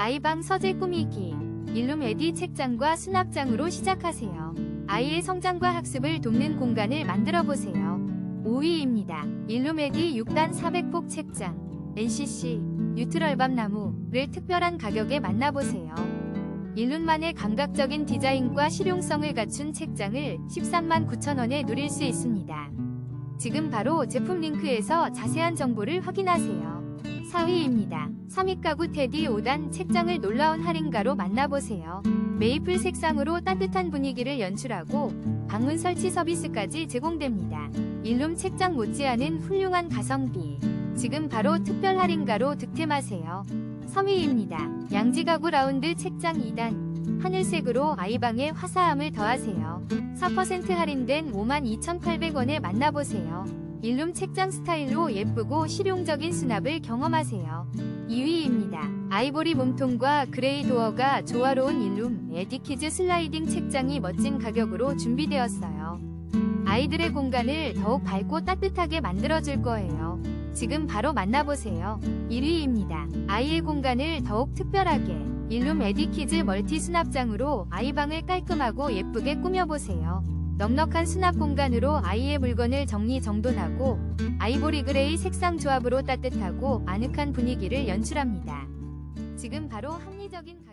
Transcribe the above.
아이방 서재 꾸미기 일룸 에디 책장과 수납장으로 시작하세요. 아이의 성장과 학습을 돕는 공간을 만들어 보세요. 5위입니다. 일룸 에디 6단 400폭 책장 NCC 뉴트럴밤 나무를 특별한 가격에 만나보세요. 일룸만의 감각적인 디자인과 실용성을 갖춘 책장을 13만 9천원에 누릴 수 있습니다. 지금 바로 제품 링크에서 자세한 정보를 확인하세요. 4위입니다. 3위 가구 테디 5단 책장을 놀라운 할인가로 만나보세요. 메이플 색상으로 따뜻한 분위기를 연출하고 방문 설치 서비스까지 제공됩니다. 일룸 책장 못지않은 훌륭한 가성비. 지금 바로 특별 할인가로 득템하세요. 3위입니다. 양지 가구 라운드 책장 2단. 하늘색으로 아이방의 화사함을 더하세요. 4% 할인된 52,800원에 만나보세요. 일룸 책장 스타일로 예쁘고 실용적인 수납을 경험하세요. 2위입니다. 아이보리 몸통과 그레이 도어가 조화로운 일룸 에디키즈 슬라이딩 책장이 멋진 가격으로 준비되었어요. 아이들의 공간을 더욱 밝고 따뜻하게 만들어줄 거예요. 지금 바로 만나보세요. 1위입니다. 아이의 공간을 더욱 특별하게 일룸 에디키즈 멀티 수납장으로 아이방을 깔끔하고 예쁘게 꾸며보세요. 넉넉한 수납 공간으로 아이의 물건을 정리정돈하고 아이보리 그레이 색상 조합으로 따뜻하고 아늑한 분위기를 연출합니다. 지금 바로 합리적인 가...